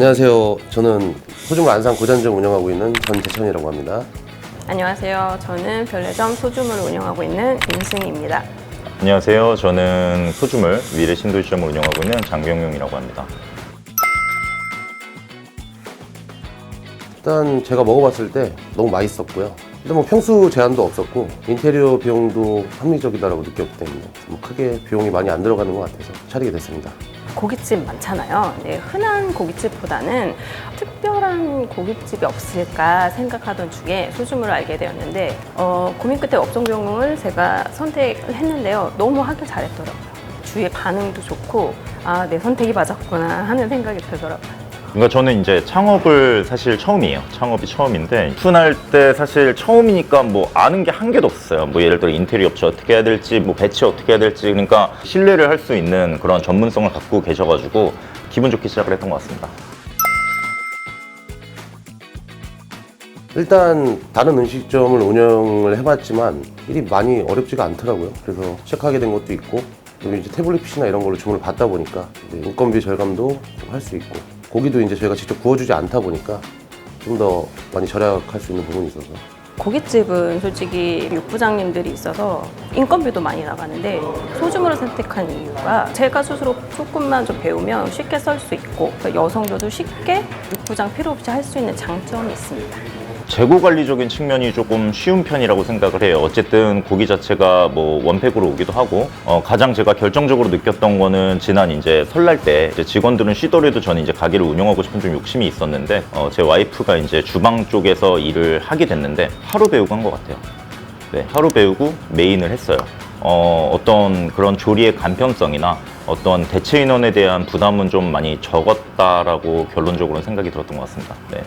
안녕하세요. 저는 소중물 안산 고잔점 운영하고 있는 전재천이라고 합니다. 안녕하세요. 저는 별내점 소주물을 운영하고 있는 임승희입니다. 안녕하세요. 저는 소주물 미래 신도시점을 운영하고 있는 장경용이라고 합니다. 일단 제가 먹어봤을 때 너무 맛있었고요. 일단 뭐 평수 제한도 없었고 인테리어 비용도 합리적이다라고 느꼈기 때문에 뭐 크게 비용이 많이 안 들어가는 것 같아서 차리게 됐습니다. 고깃집 많잖아요. 네, 흔한 고깃집보다는 특별한 고깃집이 없을까 생각하던 중에 소주물을 알게 되었는데 어, 고민 끝에 업종 병을 제가 선택을 했는데요. 너무 하길 잘했더라고요. 주위의 반응도 좋고 아, 내 선택이 맞았구나 하는 생각이 들더라고요. 그러니까 저는 이제 창업을 사실 처음이에요. 창업이 처음인데 오픈할 때 사실 처음이니까 뭐 아는 게 한 개도 없어요. 뭐 예를 들어 인테리어 업체 어떻게 해야 될지, 뭐 배치 어떻게 해야 될지 그러니까 신뢰를 할 수 있는 그런 전문성을 갖고 계셔가지고 기분 좋게 시작을 했던 것 같습니다. 일단 다른 음식점을 운영을 해봤지만 일이 많이 어렵지가 않더라고요. 그래서 시작하게 된 것도 있고 그리고 이제 태블릿 PC나 이런 걸로 주문을 받다 보니까 이제 인건비 절감도 할 수 있고 고기도 이제 저희가 직접 구워주지 않다 보니까 좀 더 많이 절약할 수 있는 부분이 있어서 고깃집은 솔직히 육부장님들이 있어서 인건비도 많이 나가는데 소주물을 선택한 이유가 제가 스스로 조금만 좀 배우면 쉽게 썰 수 있고 여성들도 쉽게 육부장 필요 없이 할 수 있는 장점이 있습니다. 재고 관리적인 측면이 조금 쉬운 편이라고 생각을 해요. 어쨌든 고기 자체가 뭐 원팩으로 오기도 하고 어, 가장 제가 결정적으로 느꼈던 거는 지난 이제 설날 때 이제 직원들은 쉬더라도 저는 이제 가게를 운영하고 싶은 좀 욕심이 있었는데 어, 제 와이프가 이제 주방 쪽에서 일을 하게 됐는데 하루 배우고 한 것 같아요. 네, 하루 배우고 메인을 했어요. 어, 어떤 그런 조리의 간편성이나 어떤 대체 인원에 대한 부담은 좀 많이 적었다라고 결론적으로 생각이 들었던 것 같습니다. 네.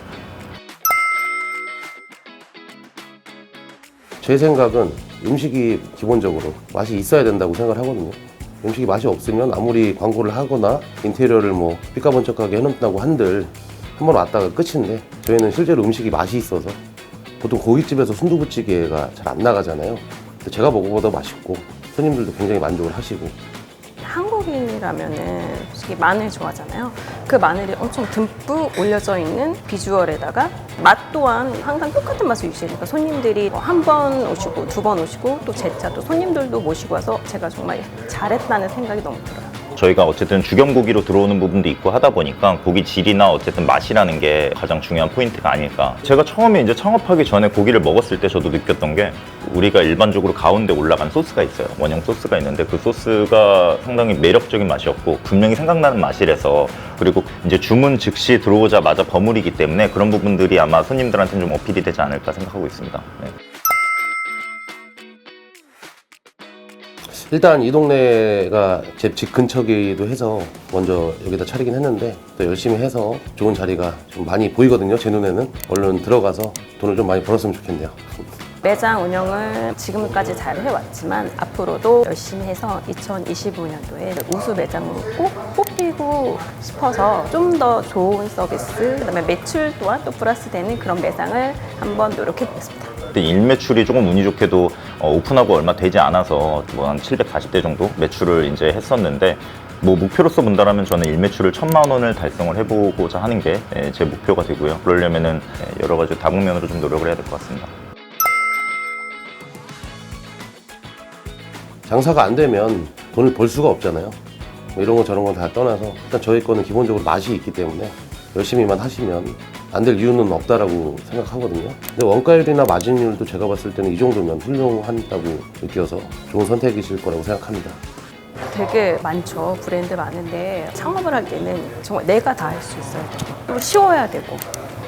제 생각은 음식이 기본적으로 맛이 있어야 된다고 생각을 하거든요. 음식이 맛이 없으면 아무리 광고를 하거나 인테리어를 뭐 삐까번쩍하게 해놓는다고 한들 한 번 왔다가 끝인데 저희는 실제로 음식이 맛이 있어서 보통 고깃집에서 순두부찌개가 잘 안 나가잖아요. 제가 먹어보다 맛있고 손님들도 굉장히 만족을 하시고 한국인이라면은 솔직히 마늘 좋아하잖아요. 그 마늘이 엄청 듬뿍 올려져 있는 비주얼에다가 맛 또한 항상 똑같은 맛을 유지하니까 손님들이 한 번 오시고 두 번 오시고 또 제차 또 손님들도 모시고 와서 제가 정말 잘했다는 생각이 너무 들어요. 저희가 어쨌든 죽염고기로 들어오는 부분도 있고 하다 보니까 고기 질이나 어쨌든 맛이라는 게 가장 중요한 포인트가 아닐까. 제가 처음에 이제 창업하기 전에 고기를 먹었을 때 저도 느꼈던 게 우리가 일반적으로 가운데 올라간 소스가 있어요. 원형 소스가 있는데 그 소스가 상당히 매력적인 맛이었고 분명히 생각나는 맛이라서 그리고 이제 주문 즉시 들어오자마자 버무리기 때문에 그런 부분들이 아마 손님들한테 좀 어필이 되지 않을까 생각하고 있습니다. 네. 일단 이 동네가 제 집 근처기도 해서 먼저 여기다 차리긴 했는데 또 열심히 해서 좋은 자리가 좀 많이 보이거든요 제 눈에는. 얼른 들어가서 돈을 좀 많이 벌었으면 좋겠네요 매장 운영을 지금까지 잘 해왔지만 앞으로도 열심히 해서 2025년도에 우수 매장으로 꼭 뽑히고 싶어서 좀 더 좋은 서비스, 그다음에 매출 또한 또 플러스 되는 그런 매장을 한번 노력해 보겠습니다. 그때 일 매출이 조금 운이 좋게도 어, 오픈하고 얼마 되지 않아서 뭐 한 740대 정도 매출을 이제 했었는데 뭐 목표로서 본다라면 저는 일 매출을 천만 원을 달성을 해보고자 하는 게 제 목표가 되고요. 그러려면은 예, 여러 가지 다국면으로 좀 노력을 해야 될 것 같습니다. 장사가 안 되면 돈을 벌 수가 없잖아요 뭐 이런 거 저런 건다 떠나서 일단 저희 거는 기본적으로 맛이 있기 때문에 열심히만 하시면 안 될 이유는 없다라고 생각하거든요 근데 원가율이나 마진율도 제가 봤을 때는 이 정도면 훌륭하다고 느껴서 좋은 선택이실 거라고 생각합니다 되게 많죠. 브랜드 많은데 창업을 할 때는 정말 내가 다 할 수 있어야 되고 또 쉬워야 되고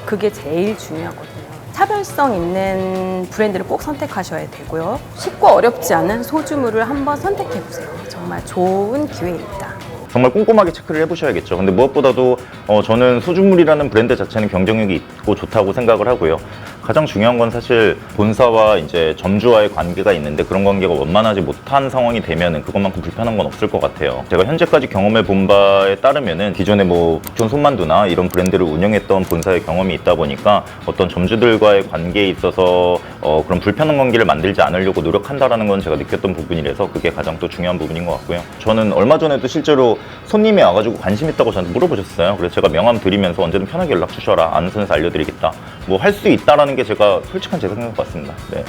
그게 제일 중요하거든요. 차별성 있는 브랜드를 꼭 선택하셔야 되고요. 쉽고 어렵지 않은 소주물을 한번 선택해 보세요. 정말 좋은 기회입니다. 정말 꼼꼼하게 체크를 해보셔야겠죠. 근데 무엇보다도 어, 저는 소주물이라는 브랜드 자체는 경쟁력이 있고 좋다고 생각을 하고요. 가장 중요한 건 사실 본사와 이제 점주와의 관계가 있는데 그런 관계가 원만하지 못한 상황이 되면은 그것만큼 불편한 건 없을 것 같아요. 제가 현재까지 경험해 본 바에 따르면은 기존에 뭐 북촌 손만두나 이런 브랜드를 운영했던 본사의 경험이 있다 보니까 어떤 점주들과의 관계에 있어서 어, 그런 불편한 관계를 만들지 않으려고 노력한다라는 건 제가 느꼈던 부분이라서 그게 가장 또 중요한 부분인 것 같고요. 저는 얼마 전에도 실제로 손님이 와가지고 관심 있다고 저한테 물어보셨어요. 그래서 제가 명함 드리면서 언제든 편하게 연락 주셔라. 아는 선에서 알려드리겠다. 뭐 할 수 있다라는 게 제가 솔직한 제 생각 같습니다. 네.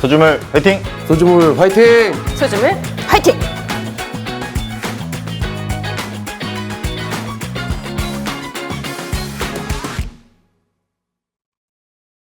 서주물 화이팅! 소주물 화이팅! 소주물 화이팅!